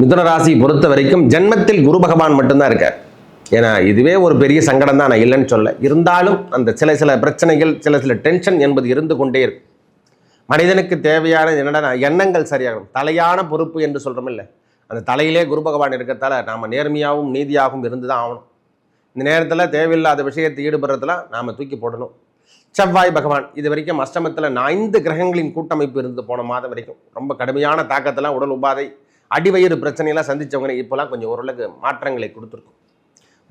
மிதுன ராசி பொறுத்த வரைக்கும் ஜென்மத்தில் குரு பகவான் மட்டும்தான் இருக்கார். ஏன்னா இதுவே ஒரு பெரிய சங்கடம் தான் நான் இல்லைன்னு சொல்ல. இருந்தாலும் அந்த சில சில பிரச்சனைகள் சில சில டென்ஷன் என்பது இருந்து கொண்டே இருக்கும். மனிதனுக்கு தேவையான என்னடா எண்ணங்கள் சரியாகணும் தலையான பொறுப்பு என்று சொல்கிறோம் இல்லை. அந்த தலையிலே குரு பகவான் இருக்கிறதால நாம் நேர்மையாகவும் நீதியாகவும் இருந்து தான் ஆகணும். இந்த நேரத்தில் தேவையில்லாத விஷயத்தை ஈடுபடுறதுலாம் நாம் தூக்கி போடணும். செவ்வாய் பகவான் இது வரைக்கும் அஷ்டமத்தில் ஐந்து கிரகங்களின் கூட்டமைப்பு இருந்து போன மாதம் வரைக்கும். ரொம்ப கடுமையான தாக்கத்தெல்லாம் உடல் உபாதை அடிவயிறு பிரச்சனையெல்லாம் சந்தித்தவங்க இப்போலாம் கொஞ்சம் ஓரளவுக்கு மாற்றங்களை கொடுத்துருக்கும்.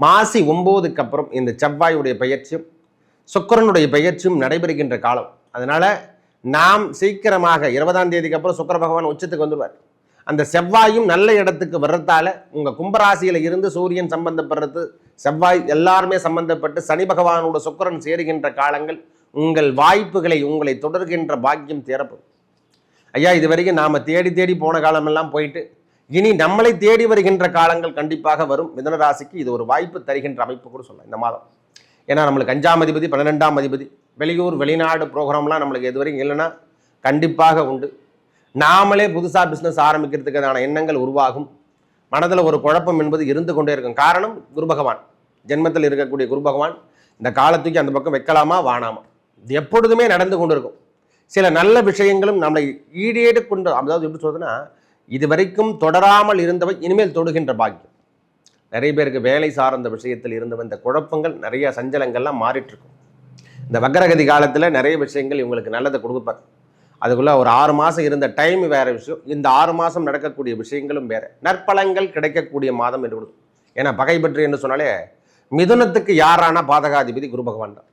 மாசி ஒம்போதுக்கு அப்புறம் இந்த செவ்வாயுடைய பயிற்சியும் சுக்கிரனுடைய பயிற்சியும் நடைபெறுகின்ற காலம். அதனால் நாம் சீக்கிரமாக இருபதாம் தேதிக்கு அப்புறம் சுக்கிர பகவான் உச்சத்துக்கு வந்துடுவார் அந்த செவ்வாயும் நல்ல இடத்துக்கு வர்றதால உங்கள் கும்பராசியில் இருந்து சூரியன் சம்பந்தப்படுறது செவ்வாய் எல்லாருமே சம்பந்தப்பட்டு சனி பகவானோட சுக்கரன் சேருகின்ற காலங்கள் உங்கள் வாய்ப்புகளை உங்களை தொடர்கின்ற பாக்கியம் தேரப்படும். ஐயா இது வரைக்கும் நாம தேடி தேடி போன காலமெல்லாம் போயிட்டு இனி நம்மளை தேடி வருகின்ற காலங்கள் கண்டிப்பாக வரும். மிதன ராசிக்கு இது ஒரு வாய்ப்பு தருகின்ற அமைப்பு கூட சொல்லலாம் இந்த மாதம். ஏன்னா நம்மளுக்கு அஞ்சாம் அதிபதி பன்னிரெண்டாம் அதிபதி வெளியூர் வெளிநாடு ப்ரோக்ராம்லாம் நம்மளுக்கு இது வரைக்கும் இல்லைன்னா கண்டிப்பாக உண்டு. நாமளே புதுசாக பிஸ்னஸ் ஆரம்பிக்கிறதுக்கான எண்ணங்கள் உருவாகும். மனதில் ஒரு குழப்பம் என்பது இருந்து கொண்டே இருக்கும். காரணம் குரு பகவான். ஜென்மத்தில் இருக்கக்கூடிய குரு பகவான். இந்த காலத்துக்கு அந்த பக்கம் வைக்கலாமா வானாமா இது எப்பொழுதுமே நடந்து கொண்டு இருக்கும் சில நல்ல விஷயங்களும் நம்மளை ஈடேடு கொண்டு அதாவது எப்படி சொல்றதுன்னா இது வரைக்கும் தொடராமல் இருந்தவை இனிமேல் தொடுகின்ற பாக்கியம். நிறைய பேருக்கு வேலை சார்ந்த விஷயத்தில் இருந்தவ இந்த குழப்பங்கள் நிறைய சஞ்சலங்கள்லாம் மாறிட்டு இருக்கும் இந்த வக்கரகதி காலத்தில் நிறைய விஷயங்கள் இவங்களுக்கு நல்லதை கொடுப்பார் அதுக்குள்ள ஒரு ஆறு மாதம் இருந்த டைம் வேற விஷயம். இந்த ஆறு மாதம் நடக்கக்கூடிய விஷயங்களும் வேற. நற்பலங்கள் கிடைக்கக்கூடிய மாதம் என்று கொடுக்கும். ஏன்னா பகை பற்றி என்று சொன்னாலே மிதுனத்துக்கு யாரான பாதகாதிபதி குரு பகவான் தான்.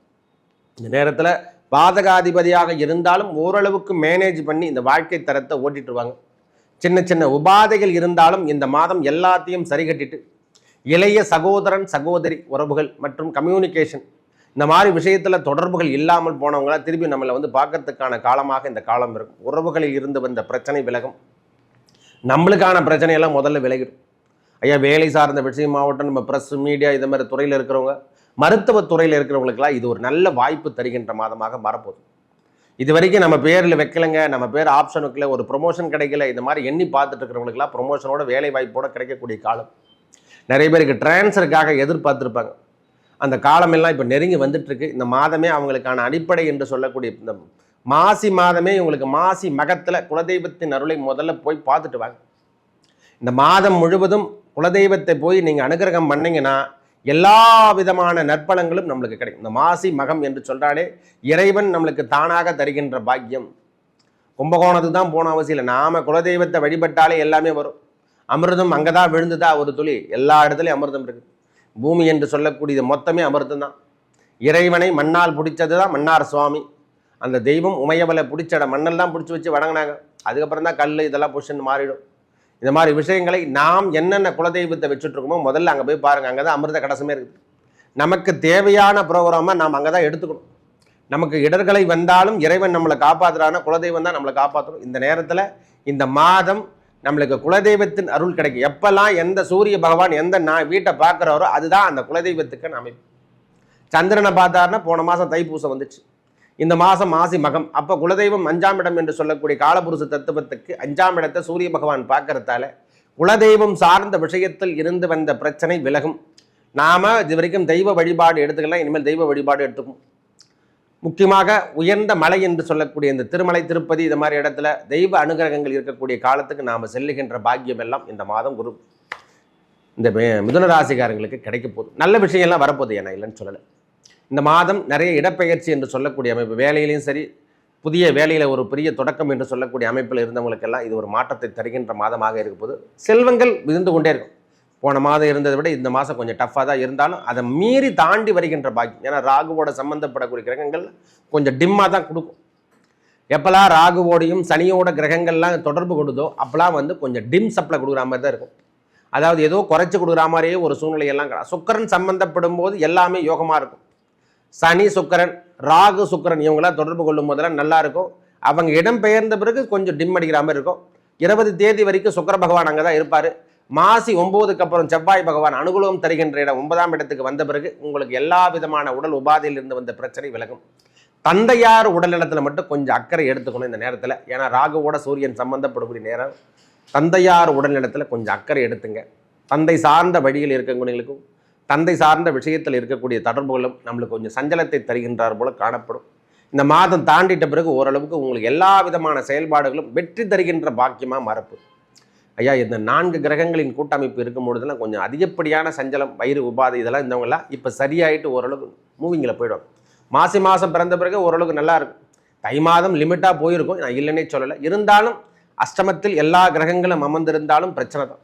இந்த நேரத்தில் பாதகாதிபதியாக இருந்தாலும் ஓரளவுக்கு மேனேஜ் பண்ணி இந்த வாழ்க்கை தரத்தை ஓட்டிட்டுருவாங்க சின்ன சின்ன உபாதைகள் இருந்தாலும் இந்த மாதம் எல்லாத்தையும் சரி கட்டிட்டு இளைய சகோதரன் சகோதரி உறவுகள் மற்றும் கம்யூனிகேஷன் இந்த மாதிரி விஷயத்தில் தொடர்புகள் இல்லாமல் போனவங்களா திருப்பி நம்மளை வந்து பார்க்கறதுக்கான காலமாக இந்த காலம் இருக்கும். உறவுகளில் இருந்து வந்த பிரச்சனை விலகும். நம்மளுக்கான பிரச்சனையெல்லாம் முதல்ல விலகிடும். ஐயா வேலை சார்ந்த விஷயமாகட்டும் நம்ம ப்ரெஸ் மீடியா இது மாதிரி துறையில் இருக்கிறவங்க மருத்துவ துறையில் இருக்கிறவங்களுக்கெல்லாம் இது ஒரு நல்ல வாய்ப்பு தருகின்ற மாதமாக மாறப்போகுது. இது வரைக்கும் நம்ம பேரில் வைக்கலைங்க நம்ம பேர் ஆப்ஷன் வைக்கல ஒரு ப்ரொமோஷன் கிடைக்கல இந்த மாதிரி எண்ணி பார்த்துட்டு இருக்கிறவங்களுக்குலாம் ப்ரொமோஷனோட வேலை வாய்ப்போட கிடைக்கக்கூடிய காலம். நிறைய பேருக்கு டிரான்ஸ்ஃபருக்காக எதிர்பார்த்துருப்பாங்க. அந்த காலமெல்லாம் இப்போ நெருங்கி வந்துட்டுருக்கு. இந்த மாதமே அவங்களுக்கான அடிப்படை என்று சொல்லக்கூடிய இந்த மாசி மாதமே இவங்களுக்கு மாசி மகத்தில் குலதெய்வத்தின் அருளை முதல்ல போய் பார்த்துட்டு வாங்க. இந்த மாதம் முழுவதும் குலதெய்வத்தை போய் நீங்கள் அனுகிரகம் பண்ணிங்கன்னா எல்லா விதமான நற்பலங்களும் நம்மளுக்கு கிடைக்கும். இந்த மாசி மகம் என்று சொல்கிறாலே இறைவன் நம்மளுக்கு தானாக தருகின்ற பாக்கியம். கும்பகோணத்துக்கு தான் போன அவசியம் இல்லை. நாம் குலதெய்வத்தை வழிபட்டாலே எல்லாமே வரும். அமிர்தம் அங்கே தான் விழுந்துதா ஒரு துளி? எல்லா இடத்துலையும் அமிர்தம் இருக்குது பூமி என்று சொல்லக்கூடியது மொத்தமே அமிர்தம் தான். இறைவனை மண்ணால் பிடிச்சது தான் மன்னார் சுவாமி. அந்த தெய்வம் உமையவலை பிடிச்சட மண்ணெல்லாம் பிடிச்சி வச்சு வணங்கினாங்க. அதுக்கப்புறம் தான் கல் இதெல்லாம் பொசிஷன் மாறிடும். இந்த மாதிரி விஷயங்களை நாம் என்னென்ன குலதெய்வத்தை வச்சுட்ருக்கோமோ முதல்ல அங்கே போய் பாருங்க அங்கே தான் அமிர்த கடைசமே இருக்குது. நமக்கு தேவையான ப்ரோக்ராமை நாம் அங்கே தான் எடுத்துக்கணும். நமக்கு இடர்களை வந்தாலும் இறைவன் நம்மளை காப்பாற்றுறானா குலதெய்வம் தான் நம்மளை காப்பாற்றணும் இந்த நேரத்தில் இந்த மாதம் நம்மளுக்கு குலதெய்வத்தின் அருள் கிடைக்கும். எப்பெல்லாம் எந்த சூரிய பகவான் எந்த நான் வீட்டை பார்க்குறாரோ அதுதான் அந்த குலதெய்வத்துக்கு அமைப்பு. சந்திரனை பார்த்தாருன்னா போன மாதம் தைப்பூசம் வந்துச்சு. இந்த மாதம் மாசி மகம். அப்போ குலதெய்வம் அஞ்சாம் இடம் என்று சொல்லக்கூடிய காலபுருஷ தத்துவத்துக்கு அஞ்சாம் இடத்தை சூரிய பகவான் பார்க்கறதால குலதெய்வம் சார்ந்த விஷயத்தில் இருந்து வந்த பிரச்சனை விலகும். நாம் இது வரைக்கும் தெய்வ வழிபாடு எடுத்துக்கலாம் இனிமேல் தெய்வ வழிபாடு எடுத்துக்கும் முக்கியமாக உயர்ந்த மலை என்று சொல்லக்கூடிய இந்த திருமலை திருப்பதி இது மாதிரி இடத்துல தெய்வ அனுகிரகங்கள் இருக்கக்கூடிய காலத்துக்கு நாம் செல்லுகின்ற பாக்கியம் எல்லாம் இந்த மாதம் குரு இந்த மிதுன ராசிக்காரங்களுக்கு கிடைக்க போகுது. நல்ல விஷயம்லாம் வரப்போகுது ஏன்னா இல்லைன்னு சொல்லலை. இந்த மாதம் நிறைய இடப்பெயர்ச்சி என்று சொல்லக்கூடிய அமைப்பு வேலையிலையும் சரி புதிய வேலையில் ஒரு பெரிய தொடக்கம் என்று சொல்லக்கூடிய அமைப்பில் இருந்தவங்களுக்கெல்லாம் இது ஒரு மாற்றத்தை தருகின்ற மாதமாக இருக்க போது செல்வங்கள் விழுந்து கொண்டே இருக்கும். போன மாதம் இருந்ததை விட இந்த மாதம் கொஞ்சம் டஃப்பாக தான் இருந்தாலும் அதை மீறி தாண்டி வருகின்ற பாக்கியம். ஏன்னா ராகுவோட சம்மந்தப்படக்கூடிய கிரகங்கள் கொஞ்சம் டிம்மாக தான் கொடுக்கும். எப்போல்லாம் ராகுவோடையும் சனியோட கிரகங்கள்லாம் தொடர்பு கொடுதோ அப்போல்லாம் வந்து கொஞ்சம் டிம் சப்ளை கொடுக்குற மாதிரி தான் இருக்கும். அதாவது ஏதோ குறைச்சி கொடுக்குற மாதிரியே ஒரு சூழ்நிலையெல்லாம் கிடையாது. சுக்கரன் சம்மந்தப்படும் போது எல்லாமே யோகமாக இருக்கும். சனி சுக்கரன் ராகு சுக்கிரன் இவங்களாம் தொடர்பு கொள்ளும் போதெல்லாம் நல்லா இருக்கும். அவங்க இடம் பெயர்ந்த பிறகு கொஞ்சம் டிம் அடிக்கிற மாதிரி இருக்கும். இருபது தேதி வரைக்கும் சுக்கர பகவான் அங்கே தான் இருப்பார். மாசி ஒம்போதுக்கு அப்புறம் செவ்வாய் பகவான் அனுகூலம் தருகின்ற இடம் ஒன்பதாம் இடத்துக்கு வந்த பிறகு உங்களுக்கு எல்லா விதமான உடல் உபாதையிலிருந்து வந்த பிரச்சனை விலகும். தந்தையார் உடல்நலத்தில் மட்டும் கொஞ்சம் அக்கறை எடுத்துக்கணும் இந்த நேரத்தில். ஏன்னா ராகுவோட சூரியன் சம்பந்தப்படக்கூடிய நேரம். தந்தையார் உடல்நலத்தில் கொஞ்சம் அக்கறை எடுத்துங்க. தந்தை சார்ந்த வழியில் இருக்கவங்களுக்கும் தந்தை சார்ந்த விஷயத்தில் இருக்கக்கூடிய தொடர்புகளும் நம்மளுக்கு கொஞ்சம் சஞ்சலத்தை தருகின்றார் போல காணப்படும். இந்த மாதம் தாண்டிட்ட பிறகு ஓரளவுக்கு உங்களுக்கு எல்லா விதமான செயல்பாடுகளும் வெற்றி தருகின்ற பாக்கியமாக மறப்பு. ஐயா இந்த நான்கு கிரகங்களின் கூட்டமைப்பு இருக்கும் பொழுதுலாம் கொஞ்சம் அதிகப்படியான சஞ்சலம் வயிறு உபாதை இதெல்லாம் இருந்தவங்களாம் இப்போ சரியாயிட்டு ஓரளவுக்கு மூவிங்கில் போயிடும். மாசி மாதம் பிறந்த பிறகு ஓரளவுக்கு நல்லா இருக்கும். தை மாதம் லிமிட்டாக போயிருக்கும். நான் இல்லைன்னே சொல்லலை. இருந்தாலும் அஷ்டமத்தில் எல்லா கிரகங்களும் அமர்ந்திருந்தாலும் பிரச்சனை தான்.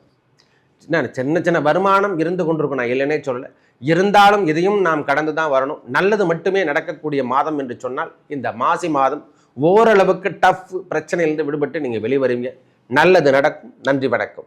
சின்ன சின்ன வருமானம் இருந்து கொண்டிருக்கும். நான் இல்லைன்னே சொல்லலை. இருந்தாலும் இதையும் நாம் கடந்து தான் வரணும். நல்லது மட்டுமே நடக்கக்கூடிய மாதம் என்று சொன்னால் இந்த மாசி மாதம் ஓரளவுக்கு டஃப் பிரச்சனையிலிருந்து விடுபட்டு நீங்கள் வெளிவருவீங்க. நல்லது நடக்கும். நன்றி வணக்கம்.